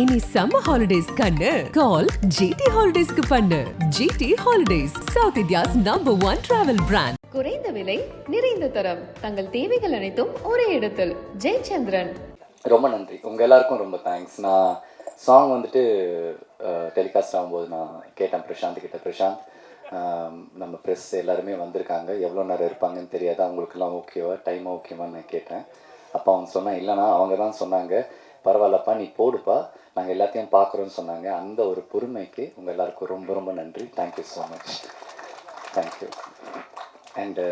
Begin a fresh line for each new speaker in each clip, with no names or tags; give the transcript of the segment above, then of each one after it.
இனி summer holidays கண்ணு. Call GT ஹாலிடேஸ்க்கு பண்ணு. GT holidays south India's number one travel brand
குறைந்த விலை நிறைந்த தரம். தங்கள் தேவைகள் அனைத்தும் ஒரே இடத்தில். ஜெயச்சந்திரன்.
ரொம்ப நன்றி. உங்கள் எல்லாருக்கும் ரொம்ப தேங்க்ஸ் நான் சாங் வந்துட்டு டெலிகாஸ்ட் ஆகும்போது நான் கேட்டேன் பிரசாந்த் கிட்ட. பிரசாந்த் நம்ம ப்ரெஸ் எல்லாருமே வந்திருக்காங்க. எவ்வளோ நேரம் இருப்பாங்கன்னு தெரியாது? அவங்களுக்குலாம் ஓகேவா டைம் ஓகேவான்னு நான் கேட்டேன். அப்போ அவங்க சொன்னா இல்லைனா அவங்க தான் சொன்னாங்க. பரவாயில்லப்பா நீ போடுப்பா. நாங்கள் எல்லாத்தையும் பார்க்குறோன்னு சொன்னாங்க. அந்த ஒரு பொறுமைக்கு உங்கள் எல்லாருக்கும் ரொம்ப ரொம்ப நன்றி. Thank you so much thank you and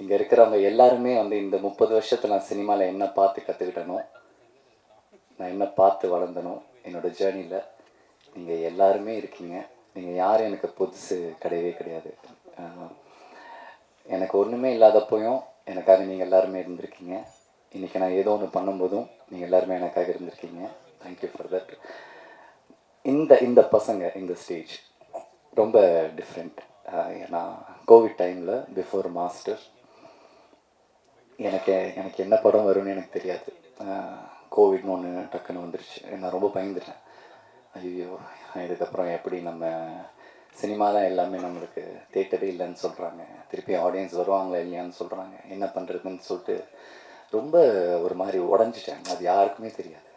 இங்கே இருக்கிறவங்க எல்லாருமே வந்து இந்த முப்பது வருஷத்தில் நான் சினிமாவில் என்ன பார்த்து கற்றுக்கிட்டனோ நான் என்ன பார்த்து வளர்ந்தனோ என்னோட ஜேர்னியில் நீங்கள் எல்லாருமே இருக்கீங்க. நீங்கள் யாரும் எனக்கு புதுசு கிடையவே கிடையாது. எனக்கு ஒன்றுமே இல்லாதப்போயும் எனக்காக நீங்கள் எல்லாருமே இருந்திருக்கீங்க. இன்றைக்கி நான் ஏதோ ஒன்று பண்ணும்போதும் நீங்கள் எல்லாருமே எனக்காக இருந்திருக்கீங்க. தேங்க்யூ ஃபார் தட் இந்த இந்த பசங்க இந்த ஸ்டேஜ் ரொம்ப டிஃப்ரெண்ட் ஏன்னா கோவிட் டைமில் பிஃபோர் மாஸ்டர் எனக்கு எனக்கு என்ன படம் வரும்னு எனக்கு தெரியாது. கோவிட்னு ஒன்று டக்குன்னு வந்துருச்சு. நான் ரொம்ப பயந்துட்டேன். ஐயோ இதுக்கப்புறம் எப்படி நம்ம சினிமா தான் எல்லாமே நம்மளுக்கு தேட்டரே இல்லைன்னு சொல்கிறாங்க திருப்பி ஆடியன்ஸ் வருவாங்களா இல்லையான்னு சொல்கிறாங்க என்ன பண்ணுறதுன்னு சொல்லிட்டு ரொம்ப ஒரு மாதிரி உடஞ்சிட்டேன். அது யாருக்குமே தெரியாது.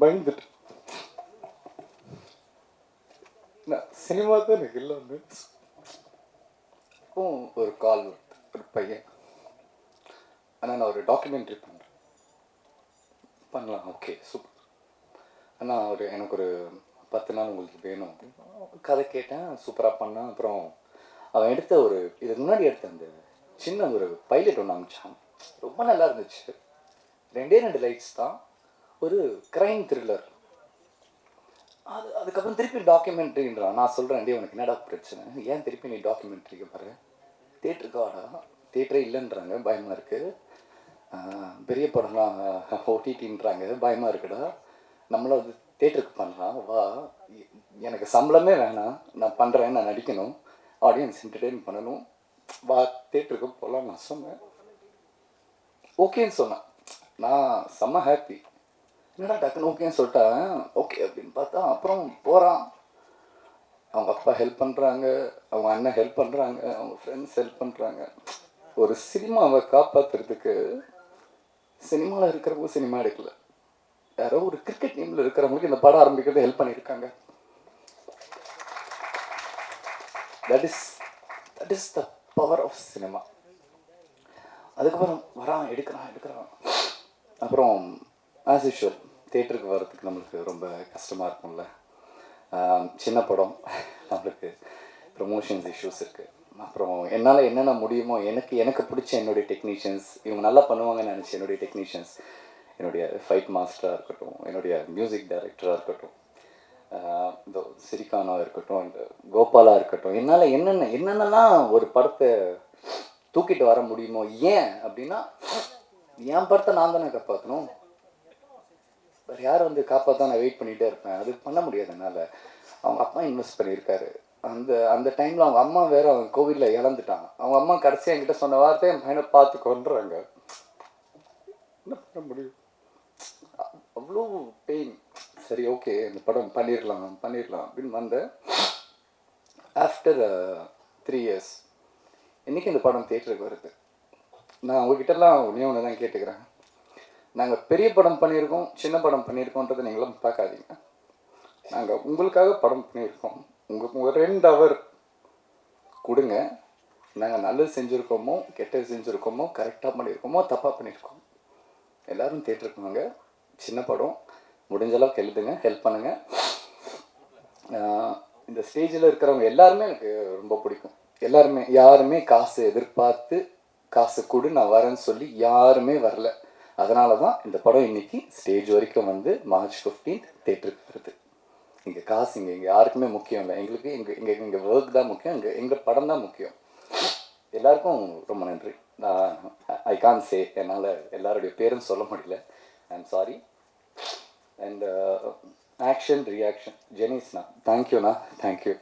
பயந்துட்டு. நான் சினிமா தான் எனக்கு எல்லாமே அப்போ ஒரு கால் வருது ஒரு பையன். ஆனால் நான் ஒரு டாக்குமெண்ட்ரி பண்ணுறேன் பண்ணலாம் ஓகே சூப்பர் அண்ணா ஒரு எனக்கு ஒரு பத்து நாள் உங்களுக்கு வேணும் அப்படின்னு. கதை கேட்டேன் சூப்பராக பண்ணேன். அப்புறம் அவன் எடுத்த ஒரு இதுக்கு முன்னாடி எடுத்த அந்த சின்ன ஒரு பைலட் ஒன்று அமிச்சான் ரொம்ப நல்லா இருந்துச்சு. ரெண்டே ரெண்டு லைட்ஸ் தான். ஒரு கிரைம் த்ரில்லர் அது அதுக்கப்புறம் திருப்பி டாக்குமெண்ட்ரின்றான் நான் சொல்கிறேன் டே உனக்கு என்னடா பிரச்சனை? ஏன் திருப்பி நீ டாக்குமெண்ட்ரிக்கு பாரு தேட்டருக்கு வாடா. தேட்டரே இல்லைன்றாங்க பயமாக இருக்குது பெரிய படம்லாம் ஓடிடின்றாங்க பயமாக இருக்குடா. நம்மளும் அது தேட்டருக்கு பண்ணலாம் வா. எனக்கு சம்பளமே வேணாம். நான் பண்ணுறேன் நான் நடிக்கணும். ஆடியன்ஸ் என்டர்டெயின் பண்ணணும். வா தேட்டருக்கு போகலாம் நான் சொன்னேன். ஓகேன்னு சொன்னேன். நான் செம்ம ஹாப்பி என்னடா டக்குன்னு ஓகேன்னு சொல்லிட்டேன் ஓகே அப்படின்னு பார்த்தா அப்புறம் போகிறான் அவங்க அப்பா ஹெல்ப் பண்ணுறாங்க அவங்க அண்ணன் ஹெல்ப் பண்ணுறாங்க அவங்க ஃப்ரெண்ட்ஸ் ஹெல்ப் பண்ணுறாங்க ஒரு சினிமாவை காப்பாற்றுறதுக்கு சினிமாவில் இருக்கிறவங்க சினிமா எடுக்கல. யாரோ ஒரு கிரிக்கெட் டீமில் இருக்கிறவங்களுக்கு இந்த படம் ஆரம்பிக்கிறது ஹெல்ப் பண்ணியிருக்காங்க. That is that is the power of cinema அதுக்கப்புறம் வரான் எடுக்கிறான் எடுக்கிறான். அப்புறம் ஆஸ் யூஷுவல் தேட்டருக்கு வர்றதுக்கு நம்மளுக்கு ரொம்ப கஷ்டமாக இருக்கும்ல. சின்ன படம். நம்மளுக்கு ப்ரொமோஷன்ஸ் இஷ்யூஸ் இருக்குது அப்புறம் என்னால் என்னென்ன முடியுமோ எனக்கு எனக்கு பிடிச்ச என்னுடைய டெக்னீஷியன்ஸ் இவங்க நல்லா பண்ணுவாங்கன்னு நினச்சி என்னுடைய டெக்னீஷியன்ஸ் என்னுடைய ஃபைட் மாஸ்டராக இருக்கட்டும் என்னுடைய மியூசிக் டைரக்டராக இருக்கட்டும் இந்த சிரிகானா இருக்கட்டும் இந்த கோபாலா இருக்கட்டும் என்னால் என்னென்ன என்னென்னலாம் ஒரு படத்தை தூக்கிட்டு வர முடியுமோ ஏன் அப்படின்னா என் படத்தை நான் தானே காப்பாற்றணும் வேறு யார் வந்து காப்பாற்ற நான் வெயிட் பண்ணிகிட்டே இருப்பேன். அது பண்ண முடியாது என்னால். அவங்க அப்பா இன்வெஸ்ட் பண்ணியிருக்காரு. அந்த அந்த டைமில் அவங்க அம்மா வேறு அவங்க கோவிலில் இழந்துட்டாங்க. அவங்க அம்மா கடைசியாக என்கிட்ட சொன்ன வார்த்தை என் பையனை பார்த்து கொண்டுறாங்க என்ன பண்ண முடியும்? அவ்வளோ பெயின் சரி ஓகே இந்த படம் பண்ணிடலாம் பண்ணிடலாம் அப்படின்னு வந்தேன். ஆஃப்டர் த்ரீ இயர்ஸ் இன்றைக்கி இந்த படம் தேட்டருக்கு வருது. நான் உங்ககிட்டலாம் ஒன்றே ஒன்று தான் கேட்டுக்கிறேன். நாங்கள் பெரிய படம் பண்ணியிருக்கோம் சின்ன படம் பண்ணியிருக்கோன்றதை நீங்களும் பார்க்காதீங்க. நாங்கள் உங்களுக்காக படம் பண்ணியிருக்கோம். உங்களுக்கு ஒரு ரெண்டு அவர் கொடுங்க. நாங்கள் நல்லது செஞ்சுருக்கோமோ கெட்டது செஞ்சுருக்கோமோ கரெக்டாக பண்ணியிருக்கோமோ தப்பாக பண்ணியிருக்கோம். எல்லாரும் தேட்டருக்கு வாங்க. சின்ன படம். முடிஞ்ச அளவுக்கு எழுதுங்க ஹெல்ப் பண்ணுங்கள் இந்த ஸ்டேஜில் இருக்கிறவங்க எல்லாருமே எனக்கு ரொம்ப பிடிக்கும். எல்லாருமே யாருமே காசு எதிர்பார்த்து காசு கொடு நான் வரேன்னு சொல்லி யாருமே வரல. அதனால தான் இந்த படம் இன்னைக்கு ஸ்டேஜ் வரைக்கும் வந்து மார்ச் 15th தேட்டருக்கு வருது. இங்கே காசு இங்கே இங்கே யாருக்குமே முக்கியம் இல்லை. எங்களுக்கு எங்கள் இங்கே இங்கே ஒர்க் தான் முக்கியம். இங்கே எங்கள் படம் தான் முக்கியம். எல்லாருக்கும் ரொம்ப நன்றி. நான் ஐ கான் சே என்னால் எல்லாருடைய பேரும் சொல்ல முடியல. I am sorry and action reaction ஜெனிஸ்ண்ணா தேங்க்யூண்ணா தேங்க்யூ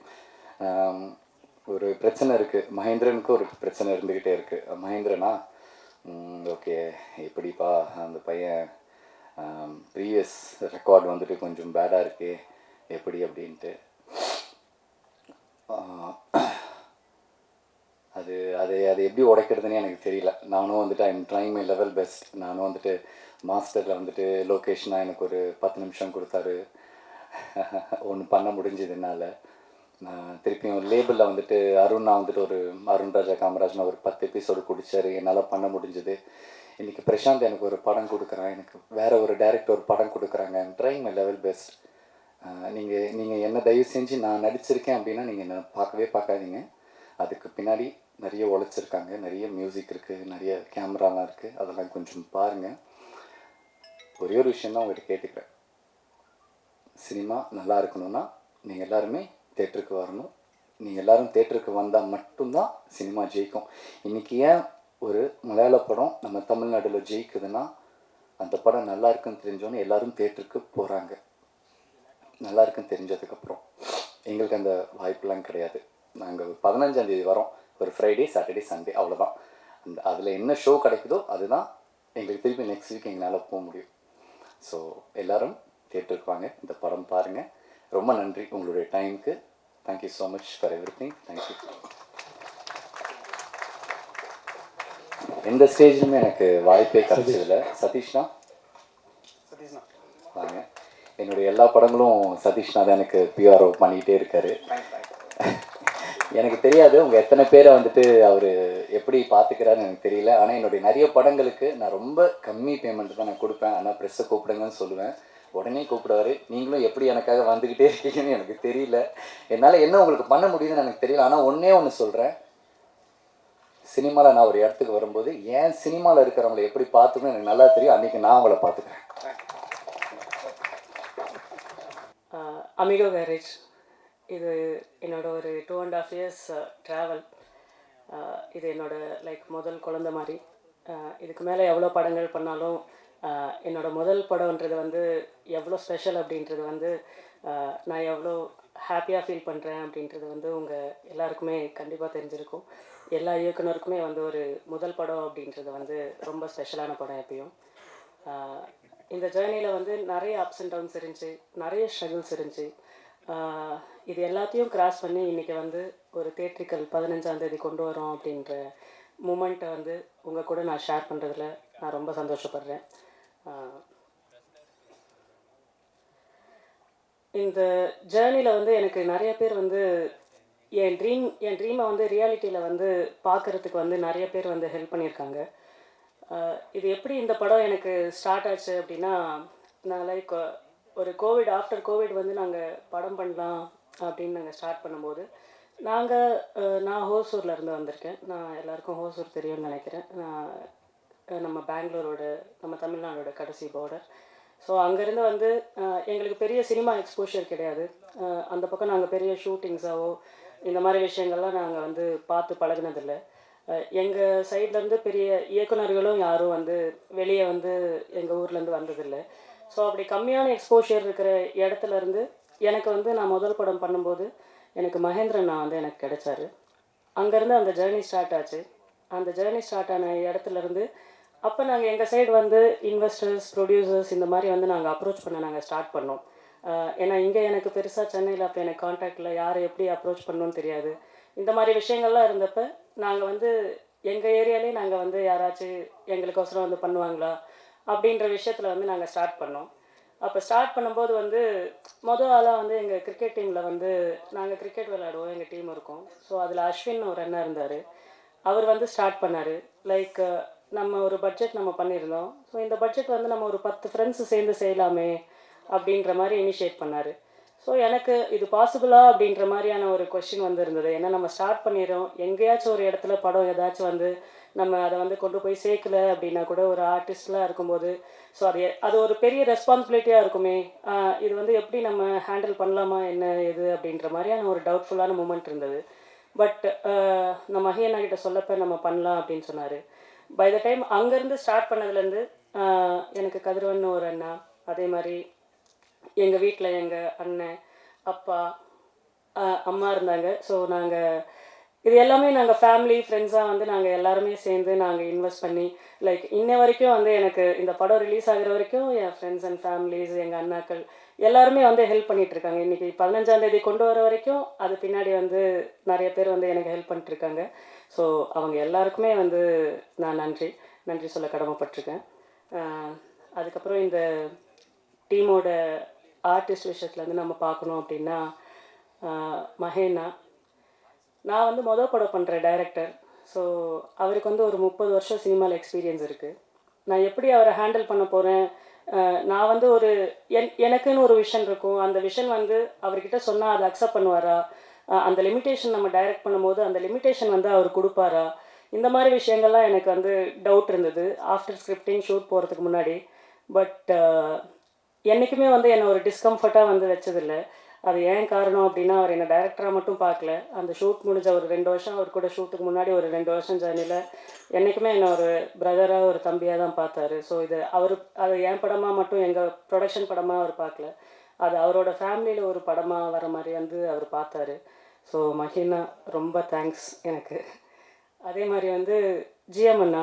ஒரு பிரச்சனை இருக்குது மகேந்திரனுக்கு ஒரு பிரச்சனை இருந்துக்கிட்டே இருக்குது மகேந்திரனா ஓகே. எப்படிப்பா அந்த பையன் ப்ரீவியஸ் ரெக்கார்ட் வந்துட்டு கொஞ்சம் பேடாக இருக்குது எப்படி அப்படின்ட்டு. அது அது அது எப்படி உடைக்கிறதுன்னு எனக்கு தெரியல. நானும் வந்துட்டு I'm trying my level best நானும் வந்துட்டு மாஸ்டரில் வந்துட்டு லொக்கேஷனாக எனக்கு ஒரு பத்து நிமிஷம் கொடுத்தாரு. ஒன்று பண்ண முடிஞ்சது என்னால். நான் திருப்பியும் லேபிளில் வந்துட்டு அருணா வந்துட்டு ஒரு அருண் ராஜா காமராஜ்னு ஒரு பத்து எபிசோடு குடிச்சாரு. என்னால் பண்ண முடிஞ்சது. இன்றைக்கி பிரசாந்த் எனக்கு ஒரு படம் கொடுக்குறான். எனக்கு வேறு ஒரு டேரக்டர் ஒரு படம் கொடுக்குறாங்க. ட்ரைங் மை லெவல் பெஸ்ட் நீங்கள் நீங்கள் என்ன தயவு செஞ்சு நான் நடிச்சிருக்கேன் அப்படின்னா நீங்கள் என்ன பார்க்கவே பார்க்காதீங்க. அதுக்கு பின்னாடி நிறைய உழைச்சிருக்காங்க. நிறைய மியூசிக் இருக்குது நிறைய கேமராலாம் இருக்குது அதெல்லாம் கொஞ்சம் பாருங்கள் ஒரே ஒரு விஷயம் தான் உங்கள்கிட்ட கேட்டுக்கிறேன். சினிமா நல்லா இருக்கணும்னா நீங்கள் எல்லாருமே தேட்டருக்கு வரணும். நீங்கள் எல்லாரும் தேட்டருக்கு வந்தால் மட்டும்தான் சினிமா ஜெயிக்கும். இன்றைக்கி ஏன் ஒரு மலையாள படம் நம்ம தமிழ்நாட்டில் ஜெயிக்குதுன்னா அந்த படம் நல்லா இருக்குன்னு தெரிஞ்சோன்னே எல்லோரும் தேட்டருக்கு போகிறாங்க நல்லா இருக்குன்னு தெரிஞ்சதுக்கப்புறம். எங்களுக்கு அந்த வாய்ப்பெலாம் கிடையாது. நாங்கள் பதினஞ்சாந்தேதி வரோம். ஒரு ஃப்ரைடே சாட்டர்டே சண்டே அவ்வளோதான் அந்த அதில் என்ன ஷோ கிடைக்குதோ அதுதான் எங்களுக்கு திருப்பி நெக்ஸ்ட் வீக் எங்களால் போக முடியும். ஸோ எல்லோரும் தேட்டருக்கு வாங்க. இந்த படம் பாருங்கள் ரொம்ப நன்றி உங்களுடைய டைமுக்கு thank you so much for everything thank you எந்த ஸ்டேஜ்லையுமே எனக்கு வாய்ப்பே கிடைச்சதில்ல. சதீஷ்னா? வாங்க. என்னுடைய எல்லா படங்களும் சதீஷ்னா தான் எனக்கு பிஆர்ஓ பண்ணிக்கிட்டே இருக்காரு. எனக்கு தெரியாது உங்க எத்தனை பேரை வந்துட்டு அவர் எப்படி பார்த்துக்கிறாருன்னு எனக்கு தெரியல. ஆனால் என்னுடைய நிறைய படங்களுக்கு நான் ரொம்ப கம்மி பேமெண்ட் தான் நான் கொடுப்பேன். ஆனால் ப்ரெஸ்ஸை கூப்பிடுங்கன்னு சொல்லுவேன். உடனே கூப்பிடுவாரு. நீங்களும் எப்படி எனக்காக வந்துக்கிட்டே இருக்கீங்கன்னு எனக்கு தெரியல. என்னால் என்ன உங்களுக்கு பண்ண முடியுதுன்னு எனக்கு தெரியல. ஆனால் ஒன்றே ஒன்று சொல்கிறேன் சினிமாவில் நான் ஒரு இடத்துக்கு வரும்போது ஏன் சினிமாவில் இருக்கிறவங்களை எப்படி பார்த்துக்கணும் எனக்கு நல்லா தெரியும். அன்றைக்கி நான் அவங்கள பார்த்துக்கிறேன்.
அமிகோ கேரேஜ் இது என்னோட ஒரு two and half years travel இது என்னோட லைக் முதல் குழந்த மாதிரி. இதுக்கு மேலே எவ்வளோ படங்கள் பண்ணாலும் என்னோடய முதல் படம்ன்றது வந்து எவ்வளோ ஸ்பெஷல் அப்படின்றது வந்து நான் எவ்வளோ ஹாப்பியாக ஃபீல் பண்ணுறேன் அப்படின்றது வந்து உங்கள் எல்லாருக்குமே கண்டிப்பாக தெரிஞ்சிருக்கும். எல்லா இயக்குனருக்குமே வந்து ஒரு முதல் படம் அப்படின்றது வந்து ரொம்ப ஸ்பெஷலான படம் எப்பயும். இந்த ஜேர்னியில் வந்து நிறைய அப்ஸ் அண்ட் டவுன்ஸ் இருந்துச்சு நிறைய ஸ்ட்ரகிள்ஸ் இருந்துச்சு. இது எல்லாத்தையும் கிராஸ் பண்ணி இன்றைக்கி வந்து ஒரு தேட்ரிக்கல் பதினஞ்சாந்தேதி கொண்டு வரோம் அப்படின்ற மூமெண்ட்டை வந்து உங்கள் கூட நான் ஷேர் பண்ணுறதுல நான் ரொம்ப சந்தோஷப்படுறேன். இந்த ஜேர்னியில் வந்து எனக்கு நிறைய பேர் வந்து என் ட்ரீம் என் ட்ரீமை வந்து ரியாலிட்டியில் வந்து பார்க்குறதுக்கு வந்து நிறைய பேர் வந்து ஹெல்ப் பண்ணியிருக்காங்க. இது எப்படி இந்த படம் எனக்கு ஸ்டார்ட் ஆச்சு அப்படின்னா நான் லைக் ஒரு கோவிட் ஆஃப்டர் கோவிட் வந்து நாங்கள் படம் பண்ணலாம் அப்படின்னு நாங்கள் ஸ்டார்ட் பண்ணும்போது நாங்கள் நான் ஹோசூரில் இருந்து வந்திருக்கேன். நான் எல்லாருக்கும் ஹோசூர் தெரியும்னு நினைக்கிறேன். நான் நம்ம பெங்களூரோட நம்ம தமிழ்நாடோட கடைசி பார்டர் ஸோ அங்கேருந்து வந்து எங்களுக்கு பெரிய சினிமா எக்ஸ்போஷர் கிடையாது. அந்த பக்கம் நாங்கள் பெரிய ஷூட்டிங்ஸாவோ இந்த மாதிரி விஷயங்கள்லாம் நாங்கள் வந்து பார்த்து பழகினதில்லை. எங்கள் சைட்லேருந்து பெரிய இயக்குனர்களும் யாரும் வந்து வெளியே வந்து எங்கள் ஊர்லேருந்து வந்ததில்லை. ஸோ அப்படி கம்மியான எக்ஸ்போஷர் இருக்கிற இடத்துலருந்து எனக்கு வந்து நான் முதல் படம் பண்ணும்போது எனக்கு மகேந்திரன் நான் வந்து எனக்கு கிடைச்சாரு. அங்கேருந்து அந்த ஜேர்னி ஸ்டார்ட் ஆச்சு. அந்த ஜேர்னி ஸ்டார்ட் ஆன இடத்துலருந்து அப்போ நாங்கள் எங்கள் சைடு வந்து இன்வெஸ்டர்ஸ் ப்ரொடியூசர்ஸ் இந்த மாதிரி வந்து நாங்கள் அப்ரோச் பண்ண நாங்கள் ஸ்டார்ட் பண்ணோம். ஏன்னா இங்கே எனக்கு பெருசாக சென்னையில் அப்போ எனக்கு காண்டாக்டில் யாரை எப்படி அப்ரோச் பண்ணணும்னு தெரியாது. இந்த மாதிரி விஷயங்கள்லாம் இருந்தப்ப நாங்கள் வந்து எங்கள் ஏரியாலே நாங்கள் வந்து யாராச்சும் எங்களுக்கோசரம் வந்து பண்ணுவாங்களா அப்படின்ற விஷயத்தில் வந்து நாங்கள் ஸ்டார்ட் பண்ணோம். அப்போ ஸ்டார்ட் பண்ணும்போது வந்து மொதல் ஆளாக வந்து எங்கள் கிரிக்கெட் டீமில் வந்து நாங்கள் கிரிக்கெட் விளையாடுவோம். எங்கள் டீம் இருக்கும். ஸோ அதில் அஸ்வின் ஒரு அண்ணன் இருந்தார். அவர் வந்து ஸ்டார்ட் பண்ணார். லைக் நம்ம ஒரு பட்ஜெட் நம்ம பண்ணியிருந்தோம். ஸோ இந்த பட்ஜெட் வந்து நம்ம ஒரு பத்து ஃப்ரெண்ட்ஸு சேர்ந்து செய்யலாமே அப்படின்ற மாதிரி இனிஷியேட் பண்ணார். ஸோ எனக்கு இது பாசிபிளா அப்படின்ற மாதிரியான ஒரு கொஷின் வந்து இருந்தது ஏன்னா நம்ம ஸ்டார்ட் பண்ணிடுறோம். எங்கேயாச்சும் ஒரு இடத்துல படம் ஏதாச்சும் வந்து நம்ம அதை வந்து கொண்டு போய் சேர்க்கல அப்படின்னா கூட ஒரு ஆர்டிஸ்ட்லாம் இருக்கும்போது ஸோ அது அது ஒரு பெரிய ரெஸ்பான்சிபிலிட்டியாக இருக்குமே. இது வந்து எப்படி நம்ம ஹேண்டில் பண்ணலாமா? என்ன எது அப்படின்ற மாதிரியான ஒரு டவுட்ஃபுல்லான மூமெண்ட் இருந்தது. பட் நம்ம மஹியண்ணா கிட்ட சொல்லப்ப நம்ம பண்ணலாம் அப்படின்னு சொன்னார். பை த டைம் அங்கேருந்து ஸ்டார்ட் பண்ணதுலேருந்து எனக்கு கதிரவன் ஒரு அண்ணா. அதே மாதிரி எங்கள் வீட்டில் எங்கள் அண்ணன் அப்பா அம்மா இருந்தாங்க. ஸோ நாங்கள் இது எல்லாமே நாங்கள் ஃபேமிலி ஃப்ரெண்ட்ஸாக வந்து நாங்கள் எல்லாருமே சேர்ந்து நாங்கள் இன்வெஸ்ட் பண்ணி லைக் இன்ன வரைக்கும் வந்து எனக்கு இந்த படம் ரிலீஸ் ஆகிற வரைக்கும் என் ஃப்ரெண்ட்ஸ் அண்ட் ஃபேமிலிஸ் எங்கள் அண்ணாக்கள் எல்லாருமே வந்து ஹெல்ப் பண்ணிட்டு இருக்காங்க. இன்னைக்கு பதினஞ்சாம் தேதி கொண்டு வர வரைக்கும் அது பின்னாடி வந்து நிறைய பேர் வந்து எனக்கு ஹெல்ப் பண்ணிட்டு இருக்காங்க. ஸோ அவங்க எல்லாருக்குமே வந்து நான் நன்றி நன்றி சொல்ல கடமைப்பட்டிருக்கேன். அதுக்கப்புறம் இந்த டீமோட ஆர்டிஸ்ட் விஷயத்துலேருந்து நம்ம பார்க்கணும் அப்படின்னா மஹேனா மகேனா. நான் வந்து மொதல் படம் பண்ணுற டைரக்டர். ஸோ அவருக்கு வந்து ஒரு முப்பது வருஷம் சினிமாவில் எக்ஸ்பீரியன்ஸ் இருக்குது நான் எப்படி அவரை ஹேண்டில் பண்ண போகிறேன் நான் வந்து ஒரு என் எனக்குன்னு ஒரு விஷன் இருக்கும். அந்த விஷன் வந்து அவர்கிட்ட சொன்னால் அதை அக்செப்ட் பண்ணுவாரா? அந்த லிமிட்டேஷன் நம்ம டைரக்ட் பண்ணும்போது அந்த லிமிட்டேஷன் வந்து அவர் கொடுப்பாரா? இந்த மாதிரி விஷயங்கள்லாம் எனக்கு வந்து டவுட் இருந்தது. ஆஃப்டர் ஸ்கிரிப்டிங் ஷூட் போகிறதுக்கு முன்னாடி. பட் என்றைக்குமே வந்து என்னை ஒரு டிஸ்கம்ஃபர்ட்டாக வந்து வச்சதில்லை. அது ஏன் காரணம் அப்படின்னா அவர் என்னை டைரக்டராக மட்டும் பார்க்கல. அந்த ஷூட் முடிஞ்ச ஒரு ரெண்டு வருஷம் அவர் கூட ஷூட்டுக்கு முன்னாடி ஒரு ரெண்டு வருஷம் ஜேர்னியில் என்றைக்குமே என்னை ஒரு பிரதராக ஒரு தம்பியாக தான் பார்த்தாரு. ஸோ இது அவர் அது என் படமாக மட்டும் எங்கள் ப்ரொடக்ஷன் படமாக அவர் பார்க்கல. அது அவரோட ஃபேமிலியில் ஒரு படமாக வர மாதிரி வந்து அவர் பார்த்தாரு. ஸோ மஹினா ரொம்ப தேங்க்ஸ் எனக்கு. அதே மாதிரி வந்து ஜிஎம் அண்ணா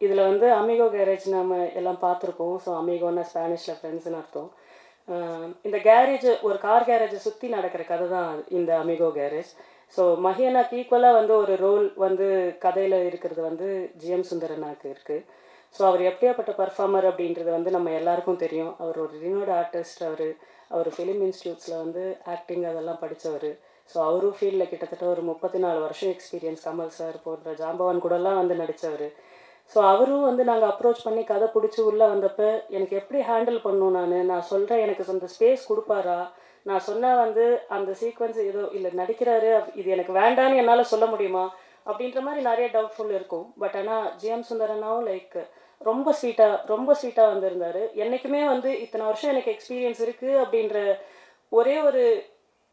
இதில் வந்து அமிகோ கேரேஜ் நம்ம எல்லாம் பார்த்துருப்போம். ஸோ அமிகோன்னா ஸ்பானிஷில் ஃப்ரெண்ட்ஸ்னு அர்த்தம். இந்த கேரேஜ் ஒரு கார் கேரேஜை சுற்றி நடக்கிற கதை தான் இந்த அமிகோ கேரேஜ் ஸோ மஹியனாக்கு ஈக்குவலாக வந்து ஒரு ரோல் வந்து கதையில் இருக்கிறது வந்து ஜிஎம் சுந்தரனாக்கு இருக்குது ஸோ அவர் எப்படியாப்பட்ட பர்ஃபார்மர் அப்படின்றது வந்து நம்ம எல்லாருக்கும் தெரியும். அவர் ஒரு ரினோட ஆர்டிஸ்ட் அவர். அவர் ஃபிலிம் இன்ஸ்டியூட்ஸில் வந்து ஆக்டிங் அதெல்லாம் படித்தவர் ஸோ அவரும் ஃபீல்டில் கிட்டத்தட்ட ஒரு முப்பத்தி நாலு வருஷம் எக்ஸ்பீரியன்ஸ் கமல் சார் போன்ற ஜாம்பவான் கூடலாம் வந்து நடித்தவர் ஸோ அவரும் வந்து நாங்கள் அப்ரோச் பண்ணி கதை பிடிச்சி உள்ளே வந்தப்போ எனக்கு எப்படி ஹேண்டில் பண்ணணும் நான்? நான் சொல்கிறேன் எனக்கு அந்த ஸ்பேஸ் கொடுப்பாரா? நான் சொன்னால் வந்து அந்த சீக்வன்ஸ் ஏதோ இல்லை நடிக்கிறாரு இது எனக்கு வேண்டான்னு என்னால் சொல்ல முடியுமா? அப்படின்ற மாதிரி நிறைய டவுட்ஃபுல் இருக்கும். பட் ஆனால் ஜிஎம் சுந்தரனாவும் லைக் ரொம்ப ஸ்வீட்டாக ரொம்ப ஸ்வீட்டாக வந்திருந்தார். என்றைக்குமே வந்து இத்தனை வருஷம் எனக்கு எக்ஸ்பீரியன்ஸ் இருக்குது அப்படின்ற ஒரே ஒரு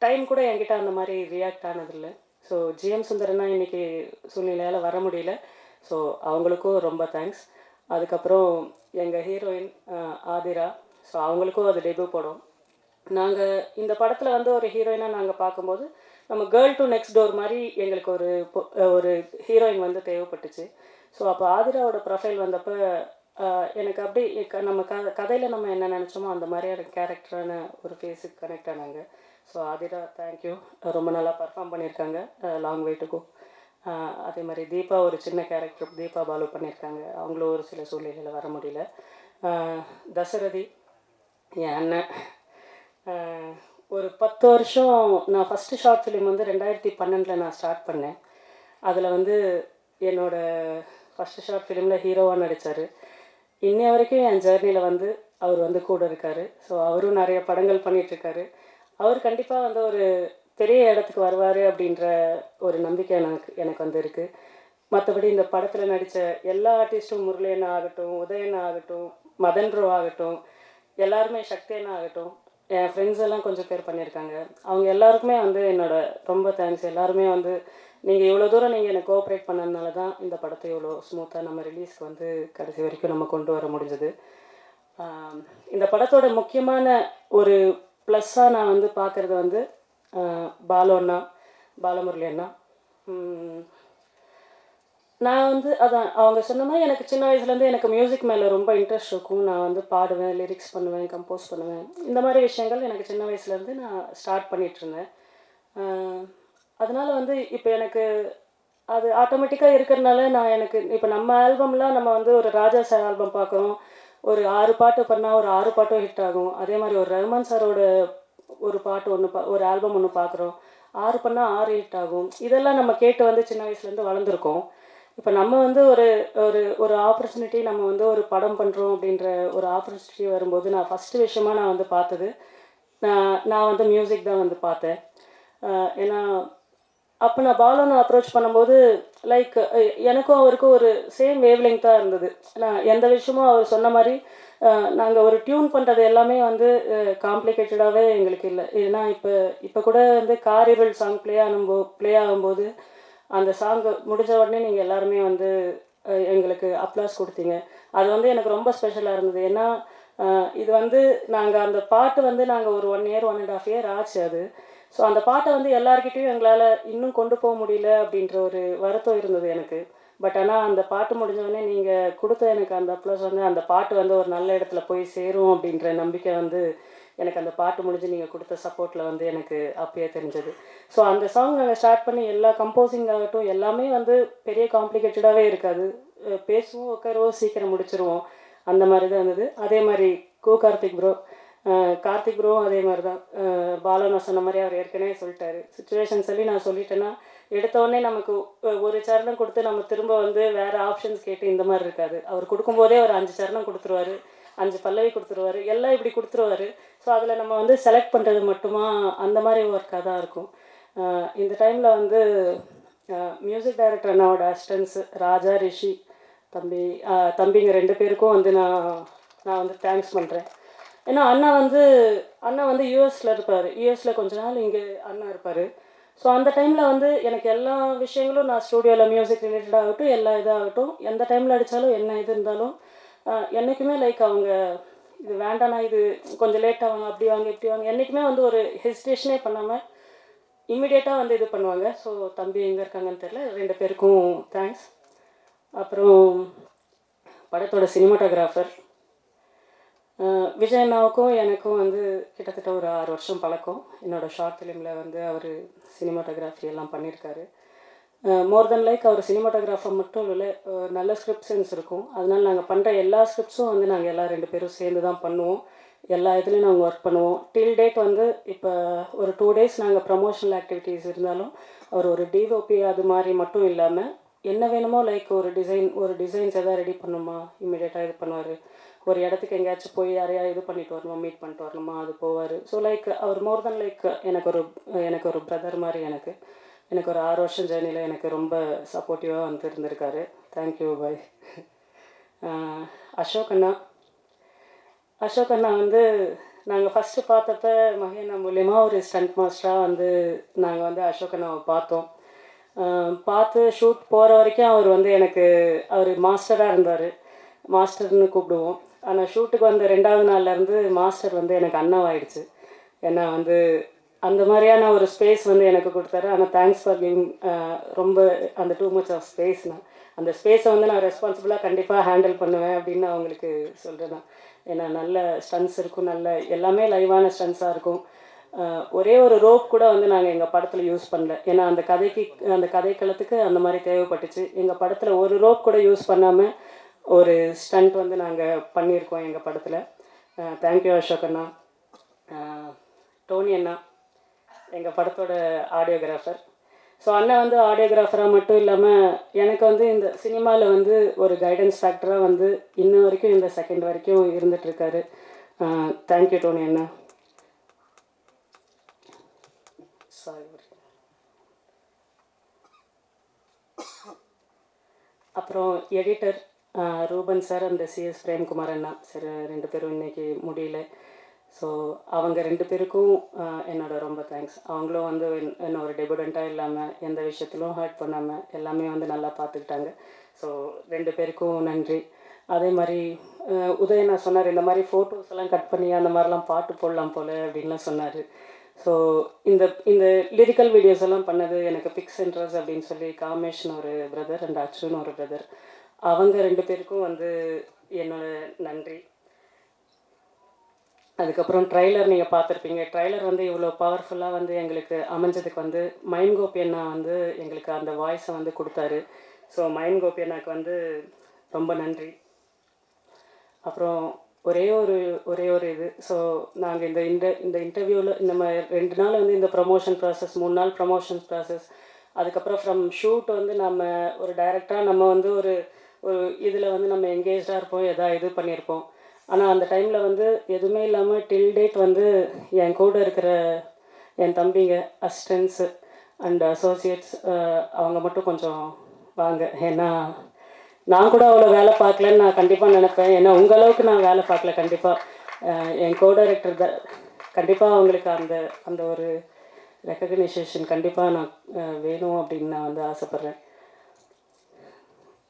டைம் கூட என்கிட்ட அந்த மாதிரி ரியாக்ட் ஆனதில்லை. ஸோ ஜிஎம் சுந்தரனா இன்னைக்கு சூழ்நிலையால் வர முடியல. ஸோ அவங்களுக்கும் ரொம்ப தேங்க்ஸ் அதுக்கப்புறம் எங்கள் ஹீரோயின் ஆதிரா. ஸோ அவங்களுக்கும் அது டெபியூ படம். நாங்கள் இந்த படத்தில் வந்து ஒரு ஹீரோயினாக நாங்கள் பார்க்கும்போது நம்ம கேர்ள் டு நெக்ஸ்ட் டோர் மாதிரி எங்களுக்கு ஒரு ஒரு ஹீரோயின் வந்து தேவைப்பட்டுச்சு. ஸோ அப்போ ஆதிராவோட ப்ரொஃபைல் வந்தப்போ எனக்கு அப்படி க- நம்ம க கதையில் நம்ம என்ன நினச்சோமோ அந்த மாதிரியான கேரக்டரான ஒரு ஃபேஸுக்கு கனெக்ட் ஆனாங்க. ஸோ ஆதிரா தேங்க்யூ ரொம்ப நல்லா பர்ஃபார்ம் பண்ணியிருக்காங்க. லாங் வெயிட்டுக்கும் அதே மாதிரி தீபா ஒரு சின்ன கேரக்டர் தீபா பாலு பண்ணியிருக்காங்க. அவங்களும் ஒரு சில சூழ்நிலையில் வர முடியல. தசரதி என் அண்ணன். ஒரு பத்து வருஷம் நான் ஃபஸ்ட்டு ஷார்ட் ஃபிலிம் வந்து ரெண்டாயிரத்தி பன்னெண்டில் நான் ஸ்டார்ட் பண்ணேன். அதில் வந்து என்னோடய ஃபஸ்ட்டு ஷார்ட் ஃபிலிமில் ஹீரோவாக நடித்தார் இன்னைய வரைக்கும் என் ஜேர்னியில் வந்து அவர் வந்து கூட இருக்கார். ஸோ அவரும் நிறைய படங்கள் பண்ணிகிட்ருக்காரு அவர் கண்டிப்பாக வந்து ஒரு பெரிய இடத்துக்கு வருவார் அப்படின்ற ஒரு நம்பிக்கை எனக்கு எனக்கு வந்து இருக்குது மற்றபடி இந்த படத்தில் நடித்த எல்லா ஆர்டிஸ்ட்டும் முரளியன் ஆகட்டும் உதயன் ஆகட்டும் மதன் ரோ ஆகட்டும் எல்லாருமே சக்தியன் ஆகட்டும் என் ஃப்ரெண்ட்ஸ் எல்லாம் கொஞ்சம் பேர் பண்ணியிருக்காங்க. அவங்க எல்லாருக்குமே வந்து என்னோட ரொம்ப தேங்க்ஸ் எல்லாருமே வந்து நீங்கள் இவ்வளோ தூரம் நீங்கள் எனக்கு கோஆப்ரேட் பண்ணதுனால தான் இந்த படத்தை இவ்வளோ ஸ்மூத்தாக நம்ம ரிலீஸ்க்கு வந்து கடைசி வரைக்கும் நம்ம கொண்டு வர முடிஞ்சது. இந்த படத்தோட முக்கியமான ஒரு ப்ளஸ்ஸாக நான் வந்து பார்க்குறது வந்து பாலு அண்ணா பாலமுரளி அண்ணா. நான் வந்து அதான் அவங்க சொன்ன மாதிரி எனக்கு சின்ன வயசுலேருந்து எனக்கு மியூசிக் மேலே ரொம்ப இன்ட்ரெஸ்ட் இருக்கும். நான் வந்து பாடுவேன் லிரிக்ஸ் பண்ணுவேன் கம்போஸ் பண்ணுவேன். இந்த மாதிரி விஷயங்கள் எனக்கு சின்ன வயசுலேருந்து நான் ஸ்டார்ட் பண்ணிகிட்ருந்தேன் அதனால வந்து இப்போ எனக்கு அது ஆட்டோமேட்டிக்காக இருக்கிறதுனால நான் எனக்கு இப்போ நம்ம ஆல்பம்லாம் நம்ம வந்து ஒரு ராஜா சார் ஆல்பம் பார்க்குறோம். ஒரு ஆறு பாட்டு பண்ணால் ஒரு ஆறு பாட்டும் ஹிட் ஆகும். அதே மாதிரி ஒரு ரஹ்மான் சாரோட ஒரு பாட்டு ஒன்று பா ஒரு ஆல்பம் ஒன்று பார்க்குறோம். ஆறு பண்ணால் ஆறு ஹிட் ஆகும். இதெல்லாம் நம்ம கேட்டு வந்து சின்ன வயசுலேருந்து வளர்ந்துருக்கோம். இப்போ நம்ம வந்து ஒரு ஒரு ஒரு ஆப்பர்ச்சுனிட்டி நம்ம வந்து ஒரு படம் பண்ணுறோம் அப்படின்ற ஒரு ஆப்பர்ச்சுனிட்டி வரும்போது நான் ஃபஸ்ட்டு விஷயமா நான் வந்து பார்த்தது நான் நான் வந்து மியூசிக் தான் வந்து பார்த்தேன். ஏன்னா அப்போ நான் பாலனை அப்ரோச் பண்ணும்போது லைக் எனக்கும் அவருக்கும் ஒரு சேம் வேவ் தான் இருந்தது. நான் எந்த விஷயமும் அவர் சொன்ன மாதிரி நாங்கள் ஒரு டியூன் பண்ணுறது எல்லாமே வந்து காம்ப்ளிகேட்டடாகவே எங்களுக்கு இல்லை. ஏன்னா இப்போ இப்போ கூட வந்து காரிவல் சாங் ப்ளே ஆகும்போ ப்ளே ஆகும்போது அந்த சாங் முடிஞ்ச உடனே நீங்கள் எல்லாருமே வந்து எங்களுக்கு அப்ளாஸ் கொடுத்தீங்க. அது வந்து எனக்கு ரொம்ப ஸ்பெஷலாக இருந்தது. ஏன்னா இது வந்து நாங்கள் அந்த பாட்டு வந்து நாங்கள் ஒரு one year one and half year ஆச்சு அது. ஸோ அந்த பாட்டை வந்து எல்லார்கிட்டயும் எங்களால் இன்னும் கொண்டு போக முடியல அப்படின்ற ஒரு வருத்தம் இருந்தது எனக்கு. பட் ஆனால் அந்த பாட்டு முடிஞ்சவொடனே நீங்கள் கொடுத்த எனக்கு அந்த அப்ளஸ் வந்து அந்த பாட்டு வந்து ஒரு நல்ல இடத்துல போய் சேரும் அப்படின்ற நம்பிக்கை வந்து எனக்கு அந்த பாட்டு முடிஞ்சு நீங்கள் கொடுத்த சப்போர்ட்டில் வந்து எனக்கு அப்பயே தெரிஞ்சது. ஸோ அந்த சாங் நாங்கள் ஸ்டார்ட் பண்ணி எல்லா கம்போசிங் ஆகட்டும் எல்லாமே வந்து பெரிய காம்ப்ளிகேட்டடாகவே இருக்காது. பேசுவோம் உட்காருவோம் சீக்கிரம் முடிச்சிருவோம். அந்த மாதிரி தான் இருந்தது. அதே மாதிரி கோ கார்த்திக் ப்ரோ கார்த்திக் குருவும் அதே மாதிரி தான் பாலா நான் சொன்ன மாதிரி அவர் ஏற்கனவே சொல்லிட்டாரு. சுச்சுவேஷன் சொல்லி நான் சொல்லிட்டேன்னா எடுத்தவொடனே நமக்கு ஒரு சரணம் கொடுத்து நம்ம திரும்ப வந்து வேறு ஆப்ஷன்ஸ் கேட்டு இந்த மாதிரி இருக்காது. அவர் கொடுக்கும்போதே ஒரு அஞ்சு சரணம் கொடுத்துருவாரு. அஞ்சு பல்லவி கொடுத்துருவாரு. எல்லாம் இப்படி கொடுத்துருவாரு. ஸோ அதில் நம்ம வந்து செலக்ட் பண்ணுறது மட்டுமா? அந்த மாதிரி ஒர்க்காக தான் இருக்கும். இந்த டைமில் வந்து மியூசிக் டைரக்டர் அண்ணாவோட அசிஸ்டன்ஸ் ராஜா ரிஷி தம்பி தம்பிங்க ரெண்டு பேருக்கும் வந்து நான் நான் வந்து தேங்க்ஸ் பண்ணுறேன் ஏன்னா அண்ணா வந்து அண்ணா வந்து யூஎஸில் இருப்பார். யூஎஸில் கொஞ்ச நாள் இங்கே அண்ணா இருப்பார். ஸோ அந்த டைமில் வந்து எனக்கு எல்லா விஷயங்களும் நான் ஸ்டூடியோவில் மியூசிக் ரிலேட்டட் ஆகட்டும் எல்லா இதாகட்டும் எந்த டைமில் அடித்தாலும் என்ன இது இருந்தாலும் என்றைக்குமே லைக் அவங்க இது வேண்டாம்னா இது கொஞ்சம் லேட் ஆவாங்க அப்படி வாங்க இப்படி வாங்க என்றைக்குமே வந்து ஒரு ஹெசிடேஷனே பண்ணாமல் இம்மிடியேட்டாக வந்து இது பண்ணுவாங்க. ஸோ தம்பி எங்கே இருக்காங்கன்னு தெரில ரெண்டு பேருக்கும் தேங்க்ஸ் அப்புறம் படத்தோட சினிமாட்டோகிராஃபர் விஜய் அண்ணாவுக்கும் எனக்கும் வந்து கிட்டத்தட்ட ஒரு ஆறு வருஷம் பழக்கம். என்னோடய ஷார்ட் ஃபிலிமில் வந்து அவர் சினிமாட்டோகிராஃபி எல்லாம் பண்ணியிருக்காரு. மோர் தென் லைக் அவர் சினிமாட்டோகிராஃபர் மட்டும் இல்லை நல்ல ஸ்கிரிப்ட் சென்ஸ் இருக்கும். அதனால் நாங்கள் பண்ணுற எல்லா ஸ்கிரிப்ட்ஸும் வந்து நாங்கள் எல்லா ரெண்டு பேரும் சேர்ந்து தான் பண்ணுவோம். எல்லா இதுலேயும் நாங்கள் ஒர்க் பண்ணுவோம். டில் டேட் வந்து இப்போ ஒரு டூ டேஸ் நாங்கள் ப்ரமோஷனல் ஆக்டிவிட்டீஸ் இருந்தாலும் அவர் ஒரு டிஓபி அது மாதிரி மட்டும் இல்லாமல் என்ன வேணுமோ லைக் ஒரு டிசைன் ஒரு டிசைன்ஸ் எதாவது ரெடி பண்ணுமா? இம்மிடியேட்டாக இது பண்ணுவார். ஒரு இடத்துக்கு எங்கேயாச்சும் போய் யாரையா இது பண்ணிட்டு வரணுமா மீட் பண்ணிட்டு வரணுமா அது போவார். ஸோ லைக் அவர் மோர் தென் லைக் எனக்கு ஒரு எனக்கு ஒரு பிரதர் மாதிரி எனக்கு. எனக்கு ஒரு ஆறு வருஷம் ஜேர்னியில் எனக்கு ரொம்ப சப்போர்ட்டிவாக வந்து இருந்திருக்காரு. தேங்க்யூ பாய் அசோக் அண்ணா. அசோக் அண்ணா வந்து நாங்கள் ஃபஸ்ட்டு பார்த்தப்ப மகேனா மூலியமாக ஒரு ஸ்டண்ட் மாஸ்டராக வந்து நாங்கள் வந்து அசோக் அண்ணாவை பார்த்தோம். பார்த்து ஷூட் போகிற வரைக்கும் அவர் வந்து எனக்கு அவர் மாஸ்டராக இருந்தார். மாஸ்டர்னு கூப்பிடுவோம். ஆனால் ஷூட்டுக்கு வந்த ரெண்டாவது நாள்லேருந்து மாஸ்டர் வந்து எனக்கு அண்ணாவாயிடுச்சு. ஏன்னா வந்து அந்த மாதிரியான ஒரு ஸ்பேஸ் வந்து எனக்கு கொடுத்தாரு. ஆனால் தேங்க்ஸ் ஃபார் கிவிங் ரொம்ப அந்த டூ மச் ஆஃப் ஸ்பேஸ்னா அந்த ஸ்பேஸை வந்து நான் ரெஸ்பான்சிபிளாக கண்டிப்பாக ஹேண்டில் பண்ணுவேன் அப்படின்னு அவங்களுக்கு சொல்கிறேன் நான் ஏன்னா நல்ல ஸ்டன்ஸ் இருக்கும். நல்ல எல்லாமே லைவான ஸ்டன்ஸாக இருக்கும். ஒரே ஒரு ரோப் கூட வந்து நாங்கள் எங்கள் படத்தில் யூஸ் பண்ணல. ஏன்னா அந்த கதைக்கு அந்த கதைக்களத்துக்கு அந்த மாதிரி தேவைப்பட்டுச்சு. எங்கள் படத்தில் ஒரு ரோப் கூட யூஸ் பண்ணாமல் ஒரு ஸ்டண்ட் வந்து நாங்கள் பண்ணியிருக்கோம் எங்கள் படத்தில். தேங்க்யூ அசோக் அண்ணா. டோனி அண்ணா எங்கள் படத்தோட ஆடியோகிராஃபர். ஸோ அண்ணன் வந்து ஆடியோகிராஃபராக மட்டும் இல்லாமல் எனக்கு வந்து இந்த சினிமாவில் வந்து ஒரு கைடன்ஸ் ஃபேக்டராக வந்து இன்ன வரைக்கும் இந்த செகண்ட் வரைக்கும் இருந்துகிட்ருக்காரு தேங்க்யூ டோனி அண்ணா. சாரி அப்புறம் எடிட்டர் ரூபன் சார் அந்த சிஎஸ் பிரேம்குமார் அண்ணா. சார் ரெண்டு பேரும் இன்றைக்கி முடியல. ஸோ அவங்க ரெண்டு பேருக்கும் என்னோட ரொம்ப தேங்க்ஸ் அவங்களும் வந்து என்ன ஒரு டெபுடண்ட்டாக இல்லாமல் எந்த விஷயத்திலும் ஹர்ட் பண்ணாமல் எல்லாமே வந்து நல்லா பார்த்துக்கிட்டாங்க ஸோ ரெண்டு பேருக்கும் நன்றி. அதே மாதிரி உதய நான் சொன்னார் இந்த மாதிரி ஃபோட்டோஸ் எல்லாம் கட் பண்ணி அந்த மாதிரிலாம் பாட்டு போடலாம் போல் அப்படின்லாம் சொன்னார். ஸோ இந்த இந்த லிரிக்கல் வீடியோஸ் எல்லாம் பண்ணது எனக்கு பிக்ஸ் இன்ட்ரஸ் அப்படின்னு சொல்லி காமேஷ்னு ஒரு பிரதர் அண்ட் அச்சுன்னு ஒரு பிரதர் அவங்க ரெண்டு பேருக்கும் வந்து என்னோட நன்றி. அதுக்கப்புறம் ட்ரைலர் நீங்கள் பார்த்துருப்பீங்க. ட்ரைலர் வந்து இவ்வளோ பவர்ஃபுல்லாக வந்து எங்களுக்கு அமைஞ்சதுக்கு வந்து மைன் கோபி அண்ணா வந்து எங்களுக்கு அந்த வாய்ஸை வந்து கொடுத்தாரு. ஸோ மைன் கோபி அண்ணாக்கு வந்து ரொம்ப நன்றி. அப்புறம் ஒரே ஒரு ஒரே ஒரு இது. ஸோ நாங்கள் இந்த இந்த இந்த இன்டர்வியூவில் நம்ம ரெண்டு நாள் வந்து இந்த ப்ரமோஷன் ப்ராசஸ் மூணு நாள் ப்ரமோஷன் ப்ராசஸ் அதுக்கப்புறம் ஃப்ரம் ஷூட் வந்து நம்ம ஒரு டைரெக்டாக நம்ம வந்து ஒரு ஒரு இதில் வந்து நம்ம எங்கேஜாக இருப்போம் எதா இது பண்ணியிருப்போம் ஆனால் அந்த டைமில் வந்து எதுவுமே இல்லாமல் டில் டேட் வந்து என் கூட இருக்கிற என் தம்பிங்க அசிஸ்டன்ஸு அண்ட் அசோசியேட்ஸ் அவங்க மட்டும் கொஞ்சம் வாங்க. ஏன்னா நான் கூட அவ்வளோ வேலை பார்க்கலன்னு நான் கண்டிப்பாக நினைப்பேன். ஏன்னா உங்கள் அளவுக்கு நான் வேலை பார்க்கல கண்டிப்பாக என் கோ டைரக்டர் த கண்டிப்பாக அவங்களுக்கு அந்த அந்த ஒரு ரெக்கக்னைசேஷன் கண்டிப்பாக நான் வேணும் அப்படின்னு நான் வந்து ஆசைப்பட்றேன்.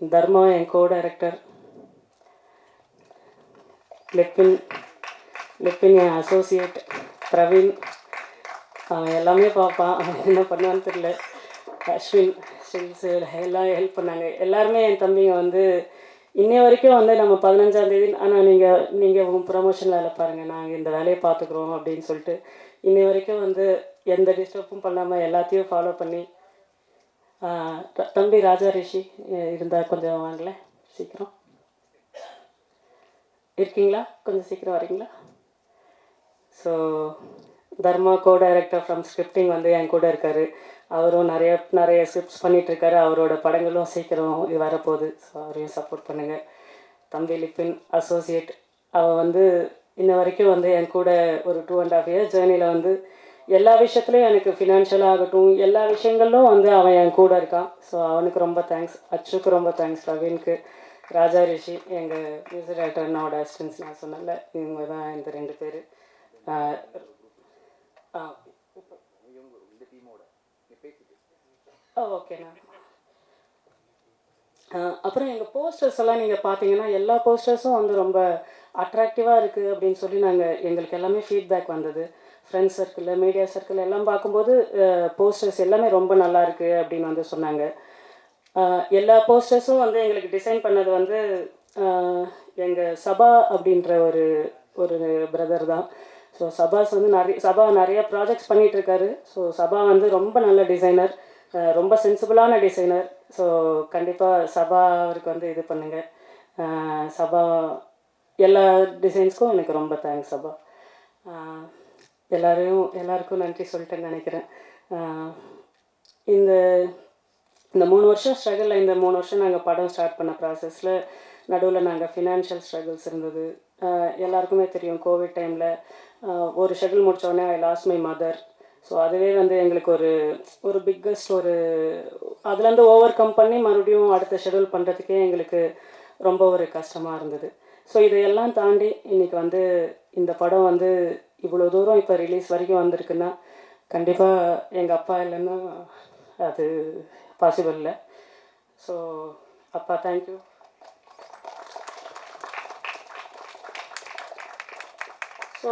தர்மா என் கோ டைரக்டர் லிப்பின் லிப்பின் என் அசோசியேட் பிரவீன். அவன் எல்லாமே பார்ப்பான். அவன் என்ன பண்ணுவான்னு தெரியல. அஸ்வின் ஸ்டில்ஸு எல்லாம் ஹெல்ப் பண்ணாங்க. எல்லாருமே என் தம்பிங்க வந்து இன்னை வரைக்கும் வந்து நம்ம பதினஞ்சாம் தேதி ஆனால் நீங்கள் நீங்கள் உங்கள் ப்ரமோஷன் வேலை பாருங்கள் நாங்கள் இந்த வேலையை பார்த்துக்குறோம் அப்படின்னு சொல்லிட்டு இன்னை வரைக்கும் வந்து எந்த டிஸ்டர்பும் பண்ணாமல் எல்லாத்தையும் ஃபாலோ பண்ணி தம்பி ராஜா ரிஷி இருந்தால் கொஞ்சம் வாங்களேன் சீக்கிரம். இருக்கீங்களா? கொஞ்சம் சீக்கிரம் வரீங்களா? So Dharma co director from scripting வந்து என் கூட இருக்கார். அவரும் நிறைய நிறைய ஸ்கிரிப்ட்ஸ் பண்ணிகிட்ருக்காரு அவரோட படங்களும் சீக்கிரம் வரப்போகுது. ஸோ அவரையும் சப்போர்ட் பண்ணுங்கள் தம்பி லிப்பின் அசோசியேட் அவள் வந்து இன்ன வரைக்கும் வந்து என் கூட ஒரு டூ அண்ட் ஹாஃப் இயர்ஸ் ஜேர்னியில் வந்து எல்லா விஷயத்துலையும் எனக்கு ஃபினான்ஷியலாக ஆகட்டும் எல்லா விஷயங்களும் வந்து அவன் என் கூட இருக்கான். ஸோ அவனுக்கு ரொம்ப தேங்க்ஸ் அச்சுக்கு ரொம்ப தேங்க்ஸ் ரவீனுக்கு. ராஜா ரிஷி எங்கள் மியூசிக் டைரக்டர் என்னோட அசிஸ்டன்ஸ் நான் சொன்னல இவங்க தான் இந்த ரெண்டு பேர். ஆ ஓகேண்ணா அப்புறம் எங்கள் போஸ்டர்ஸ் எல்லாம் நீங்கள் பார்த்தீங்கன்னா எல்லா போஸ்டர்ஸும் வந்து ரொம்ப அட்ராக்டிவாக இருக்குது அப்படின்னு சொல்லி நாங்கள் எங்களுக்கு எல்லாமே ஃபீட்பேக் வந்தது. ஃப்ரெண்ட்ஸ் சர்க்கிளில் மீடியா சர்க்கிள் எல்லாம் பார்க்கும்போது போஸ்டர்ஸ் எல்லாமே ரொம்ப நல்லா இருக்குது அப்படின்னு வந்து சொன்னாங்க. எல்லா போஸ்டர்ஸும் வந்து எங்களுக்கு டிசைன் பண்ணது வந்து எங்கள் சபா அப்படின்ற ஒரு ஒரு பிரதர் தான். ஸோ சபாஸ் வந்து நிறைய சபா நிறைய ப்ராஜெக்ட்ஸ் பண்ணிகிட்ருக்காரு ஸோ சபா வந்து ரொம்ப நல்ல டிசைனர் ரொம்ப சென்சிபிளான டிசைனர் ஸோ கண்டிப்பாக சபா அவருக்கு வந்து இது பண்ணுங்கள் சபா எல்லா டிசைன்ஸ்க்கும் எனக்கு ரொம்ப தேங்க்ஸ் சபா. எல்லோரையும் எல்லாருக்கும் நன்றி சொல்லிட்டேன்னு நினைக்கிறேன். இந்த இந்த மூணு வருஷம் ஸ்ட்ரகிளில் இந்த மூணு வருஷம் நாங்கள் படம் ஸ்டார்ட் பண்ண ப்ராசஸில் நடுவில் நாங்கள் ஃபினான்ஷியல் ஸ்ட்ரகிள்ஸ் இருந்தது. எல்லாருக்குமே தெரியும் கோவிட் டைமில் ஒரு schedule முடித்தோடனே I loss my mother so அதுவே வந்து எங்களுக்கு ஒரு ஒரு பிக்கஸ்ட் ஒரு அதுலேருந்து ஓவர் கம் பண்ணி மறுபடியும் அடுத்த ஷெட்யூல் பண்ணுறதுக்கே எங்களுக்கு ரொம்ப ஒரு கஷ்டமாக இருந்தது. ஸோ இதையெல்லாம் தாண்டி இன்னைக்கு வந்து இந்த படம் வந்து இவ்வளோ தூரம் இப்போ ரிலீஸ் வரைக்கும் வந்திருக்குன்னா கண்டிப்பாக எங்கள் அப்பா இல்லைன்னா அது பாசிபிள் இல்லை. ஸோ அப்பா தேங்க்யூ ஸோ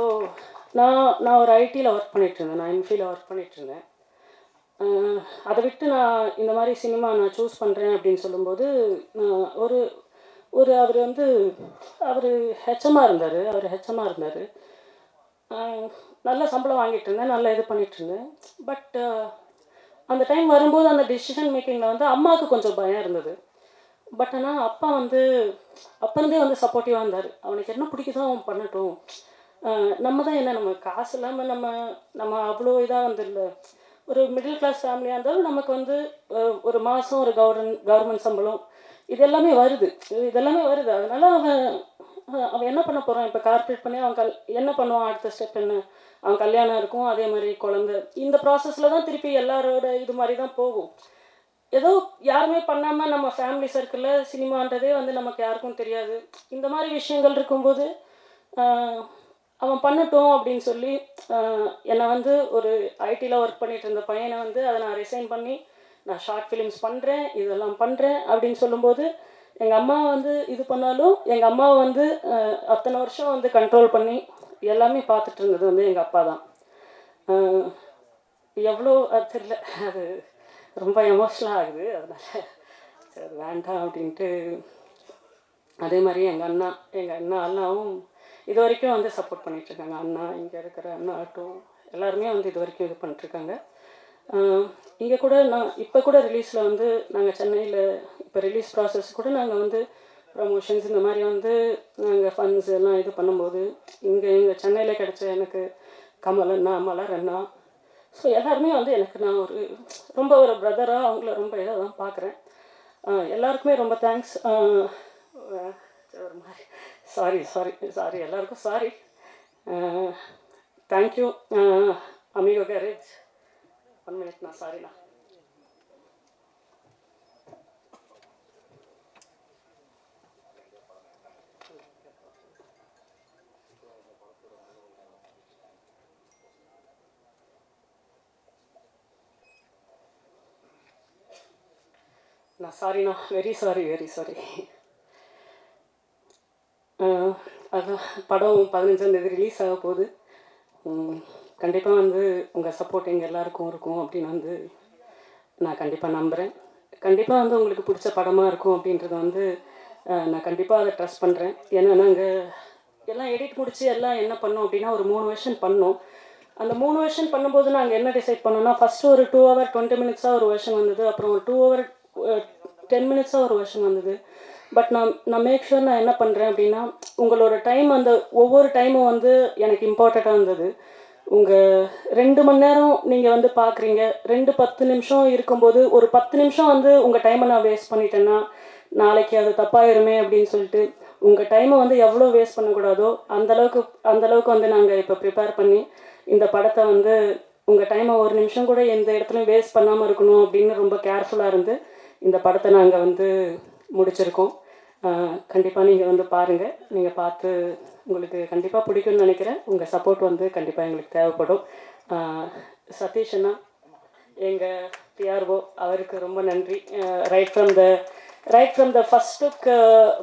நான் நான் ஒரு ஐடியில் ஒர்க் பண்ணிகிட்ருந்தேன் நான் எம்ஃபியில் ஒர்க் பண்ணிகிட்ருந்தேன் இருந்தேன். அதை விட்டு நான் இந்த மாதிரி சினிமா நான் சூஸ் பண்ணுறேன் அப்படின்னு சொல்லும்போது நான் ஒரு ஒரு அவர் வந்து அவர் ஹெச்எம்மாக இருந்தார். அவர் ஹெச்எம்மாக இருந்தார். நல்ல சம்பளம் வாங்கிட்டு இருந்தேன் நல்லா இது பண்ணிட்டு இருந்தேன். பட் அந்த டைம் வரும்போது அந்த டிசிஷன் மேக்கிங்கில் வந்து அம்மாவுக்கு கொஞ்சம் பயம் இருந்தது. பட் ஆனால் அப்பா வந்து அப்போருந்தே வந்து சப்போர்ட்டிவாக இருந்தார். அவனுக்கு என்ன பிடிக்குதோ அவன் பண்ணட்டும். நம்ம தான் என்ன நம்ம காசு இல்லாமல் நம்ம நம்ம அவ்வளோ இதாக வந்து இல்லை ஒரு மிடில் கிளாஸ் ஃபேமிலியாக இருந்தாலும் நமக்கு வந்து ஒரு மாதம் ஒரு கவர்மெண்ட் கவர்மெண்ட் சம்பளம் இது எல்லாமே வருது. இதெல்லாமே வருது. அதனால அவன் அவன் என்ன பண்ண போகிறான் இப்போ கார்ப்பரேட் பண்ணி அவன் கல் என்ன பண்ணுவான் அடுத்த ஸ்டெப் என்ன? அவன் கல்யாணம் இருக்கும் அதே மாதிரி குழந்தை. இந்த ப்ராசஸில் தான் திருப்பி எல்லாரோட இது மாதிரி தான் போகும். ஏதோ யாருமே பண்ணாமல் நம்ம ஃபேமிலி சர்க்கிளில் சினிமான்றதே வந்து நமக்கு யாருக்கும் தெரியாது. இந்த மாதிரி விஷயங்கள் இருக்கும்போது அவன் பண்ணட்டும் அப்படின்னு சொல்லி என்னை வந்து ஒரு ஐடியில் ஒர்க் பண்ணிட்டு இருந்த பையனை வந்து அதை நான் ரிசைன் பண்ணி நான் ஷார்ட் ஃபிலிம்ஸ் பண்ணுறேன் இதெல்லாம் பண்ணுறேன் அப்படின்னு சொல்லும்போது எங்கள் அம்மா வந்து இது பண்ணாலும் எங்கள் அம்மாவை வந்து அத்தனை வருஷம் வந்து கண்ட்ரோல் பண்ணி எல்லாமே பார்த்துட்டு இருந்தது வந்து எங்கள் அப்பா தான். எவ்வளோ அது தெரியல. அது ரொம்ப எமோஷ்னலாக ஆகுது அதனால் சரி வேண்டாம் அப்படின்ட்டு அதே மாதிரி எங்கள் அண்ணா எங்கள் அண்ணா அண்ணாவும் இது வரைக்கும் வந்து சப்போர்ட் பண்ணிகிட்ருக்காங்க அண்ணா இங்கே இருக்கிற அண்ணா ஆட்டும் எல்லாருமே வந்து இது வரைக்கும் இது பண்ணிட்டுருக்காங்க இங்கே கூட நான் இப்போ கூட ரிலீஸில் வந்து நாங்கள் சென்னையில் இப்போ ரிலீஸ் ப்ராசஸ் கூட நாங்கள் வந்து ப்ரமோஷன்ஸ் இந்த மாதிரி வந்து நாங்கள் ஃபண்ட்ஸ் எல்லாம் இது பண்ணும்போது இங்கே இங்கே சென்னையில் கிடைச்ச எனக்கு கமலண்ணா மலரண்ணா. மலர் அண்ணா ஸோ எல்லாருமே வந்து எனக்கு நான் ஒரு ரொம்ப ஒரு பிரதராக அவங்கள ரொம்ப இதாக தான் பார்க்குறேன் எல்லாருக்குமே ரொம்ப தேங்க்ஸ் ஒரு மாதிரி. சாரி சாரி சாரி எல்லாருக்கும் sorry thank you Amigo Garage one minute நான் சாரிண்ணா நான் சாரிண்ணா வெரி சாரி வெரி சாரி அதான் படம் பதினஞ்சாந்தேதி ரிலீஸ் ஆக போகுது. உம், கண்டிப்பாக வந்து உங்கள் சப்போர்ட் எங்கள் எல்லாருக்கும் இருக்கும் அப்படின்னு வந்து நான் கண்டிப்பாக நம்புகிறேன் கண்டிப்பாக வந்து உங்களுக்கு பிடிச்ச படமாக இருக்கும் அப்படின்றது வந்து நான் கண்டிப்பாக அதை ட்ரஸ்ட் பண்ணுறேன் ஏன்னா நாங்கள் எல்லாம் எடிட் முடித்து எல்லாம் என்ன பண்ணோம் அப்படின்னா ஒரு மூணு வெர்ஷன் பண்ணோம். அந்த மூணு வெர்ஷன் பண்ணும்போது நாங்கள் என்ன டிசைட் பண்ணோம்னா ஃபஸ்ட்டு ஒரு டூ ஹவர் டுவெண்ட்டி மினிட்ஸாக ஒரு வெர்ஷன் வந்தது. அப்புறம் ஒரு டூ ஹவர் டென் மினிட்ஸாக ஒரு வெர்ஷன் வந்தது. பட் நான் நான் மேக் ஷூர் நான் என்ன பண்ணுறேன் அப்படின்னா உங்களோட டைம் அந்த ஒவ்வொரு டைமும் வந்து எனக்கு இம்பார்ட்டண்ட்டாக இருந்தது. உங்கள் ரெண்டு மணி நேரம் நீங்கள் வந்து பார்க்குறீங்க ரெண்டு பத்து நிமிஷம் இருக்கும்போது ஒரு பத்து நிமிஷம் வந்து உங்கள் டைமை நான் வேஸ்ட் பண்ணிட்டேன்னா நாளைக்கு அது தப்பாயிருமே அப்படின்னு சொல்லிட்டு உங்கள் டைமை வந்து எவ்வளோ வேஸ்ட் பண்ணக்கூடாதோ அந்தளவுக்கு அந்தளவுக்கு வந்து நாங்கள் இப்போ ப்ரிப்பேர் பண்ணி இந்த படத்தை வந்து உங்கள் டைமை ஒரு நிமிஷம் கூட எந்த இடத்துலையும் வேஸ்ட் பண்ணாமல் இருக்கணும் அப்படின்னு ரொம்ப கேர்ஃபுல்லாக இருந்து இந்த படத்தை நாங்கள் வந்து முடிச்சிருக்கோம். கண்டிப்பாக நீங்கள் வந்து பாருங்கள் நீங்கள் பார்த்து உங்களுக்கு கண்டிப்பாக பிடிக்கும்னு நினைக்கிறேன். உங்கள் சப்போர்ட் வந்து கண்டிப்பாக எங்களுக்கு தேவைப்படும். சதீஷ் அண்ணா எங்கள் பிஆர்ஓ அவருக்கு ரொம்ப நன்றி. Right from the right from the first look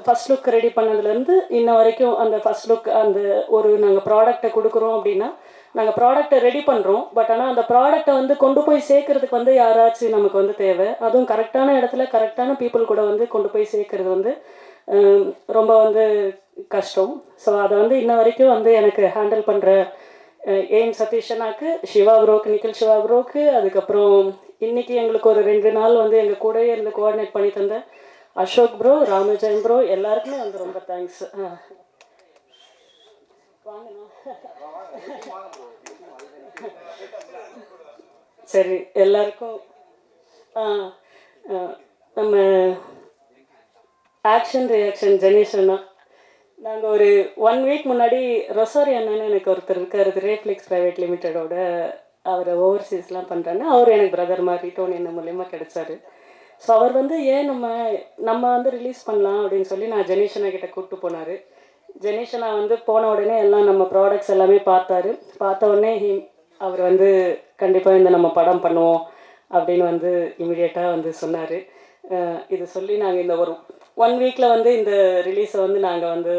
first look ready பண்ணதுலேருந்து இன்ன வரைக்கும் அந்த ஃபஸ்ட் லுக் அந்த ஒரு நாங்கள் ப்ராடக்டை கொடுக்குறோம் அப்படின்னா நாங்கள் ப்ராடக்டை ரெடி பண்ணுறோம் பட் ஆனால் அந்த ப்ராடக்டை வந்து கொண்டு போய் சேர்க்கறதுக்கு வந்து யாராச்சும் நமக்கு வந்து தேவை. அதுவும் கரெக்டான இடத்துல கரெக்டான பீப்புள் கூட வந்து கொண்டு போய் சேர்க்கறது வந்து ரொம்ப வந்து கஷ்டம். ஸோ அதை வந்து இன்ன வரைக்கும் வந்து எனக்கு ஹேண்டில் பண்ணுற ஏம் சதீஷனாக்கு சிவா ப்ரோக்கு நிக்கில் சிவா ப்ரோக்கு அதுக்கப்புறம் இன்னைக்கு எங்களுக்கு ஒரு ரெண்டு நாள் வந்து எங்கள் கூடவே இருந்து கோஆர்டினேட் பண்ணி தந்த அசோக் ப்ரோ ராமஜெயம் ப்ரோ எல்லாருக்குமே வந்து ரொம்ப தேங்க்ஸ் சரி எல்லாருக்கும் நம்ம ஆக்ஷன் ரியாக்ஷன் ஜெனேஷ் நாங்கள் ஒரு ஒன் வீக் முன்னாடி ரொசோரி அண்ணன்னு எனக்கு ஒருத்தர் இருக்கார் ரேஃப்ளெக்ஸ் ப்ரைவேட் லிமிட்டடோட அவர் ஓவர்சீஸ்லாம் பண்ணுறாங்க அவர் எனக்கு பிரதர் மாதிரி டோனி என்ன மூலயமா கிடச்சாரு. ஸோ அவர் வந்து ஏன் நம்ம நம்ம வந்து ரிலீஸ் பண்ணலாம் அப்படின்னு சொல்லி நான் ஜெனேஷனா கிட்ட கூப்பிட்டு போனார். ஜெனேஷனா வந்து போன உடனே எல்லாம் நம்ம ப்ராடக்ட்ஸ் எல்லாமே பார்த்தாரு. பார்த்த உடனே ஹி அவர் வந்து கண்டிப்பாக இந்த நம்ம படம் பண்ணுவோம் அப்படின்னு வந்து இமிடியேட்டாக வந்து சொன்னார். இது சொல்லி நாங்கள் இந்த ஒரு ஒன் வீக்கில் வந்து இந்த ரிலீஸை வந்து நாங்கள் வந்து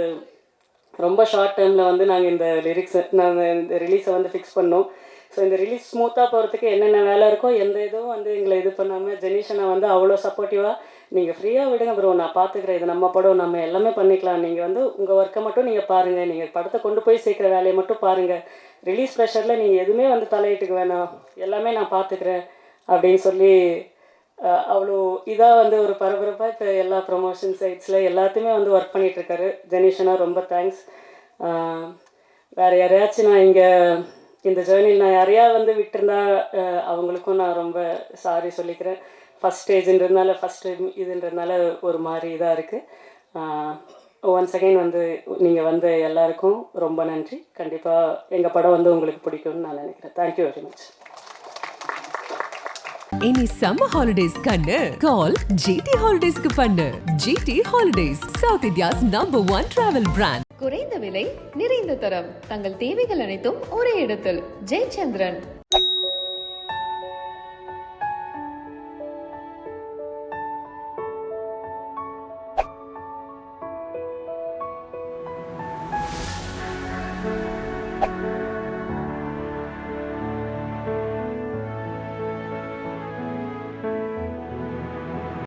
ரொம்ப ஷார்ட் டைமில் வந்து நாங்கள் இந்த லிரிக்ஸ் நாங்கள் இந்த ரிலீஸை வந்து ஃபிக்ஸ் பண்ணோம். ஸோ இந்த ரிலீஸ் ஸ்மூத்தாக போகிறதுக்கு என்னென்ன வேலை இருக்கோ எந்த இதுவும் வந்து எங்களை இது பண்ணாமல் ஜெனிஷனை வந்து அவ்வளோ சப்போர்ட்டிவாக நீங்கள் ஃப்ரீயாக விடுங்க ப்ரோ நான் பார்த்துக்கிறேன் இது நம்ம படம். நம்ம எல்லாமே பண்ணிக்கலாம். நீங்கள் வந்து உங்கள் ஒர்க்கை மட்டும் நீங்கள் பாருங்கள் நீங்கள் படத்தை கொண்டு போய் சேர்க்குற வேலையை மட்டும் பாருங்கள் ரிலீஸ் ப்ரெஷரில் நீங்கள் எதுவுமே வந்து தலையிட்டுக்கு வேணாம். எல்லாமே நான் பார்த்துக்கிறேன் அப்படின்னு சொல்லி அவ்வளோ இதாக வந்து ஒரு பரபரப்பாக இப்போ எல்லா ப்ரொமோஷன் சைட்ஸில் எல்லாத்தையுமே வந்து ஒர்க் பண்ணிகிட்ருக்காரு ஜெனிஷனா ரொம்ப தேங்க்ஸ் வேறு யாரையாச்சும் நான் இங்கே இந்த ஜேர்னியில் நான் யாரையா வந்து விட்டுருந்தா அவங்களுக்கும் நான் ரொம்ப சாரி சொல்லிக்கிறேன். ஃபஸ்ட் ஸ்டேஜ்ன்றதுனால ஃபஸ்ட் இதுன்றதுனால ஒரு மாதிரி இதாக இருக்குது ஒன்ஸ் அகைன் வந்து நீங்கள் வந்த எல்லாருக்கும் ரொம்ப நன்றி. கண்டிப்பாக எங்கள் படம் வந்து உங்களுக்கு பிடிக்கும்னு நான் நினைக்கிறேன். தேங்க்யூ வெரி மச்
இனி சம்மர் ஹாலிடேஸ் கண்ணு. கால் ஜிடி ஹாலிடேஸ்க்கு பண்ணு. GT holidays south India's number one travel brand
குறைந்த விலை நிறைந்த தரம். தங்கள் தேவைகள் அனைத்தும் ஒரே இடத்தில். ஜெயச்சந்திரன்.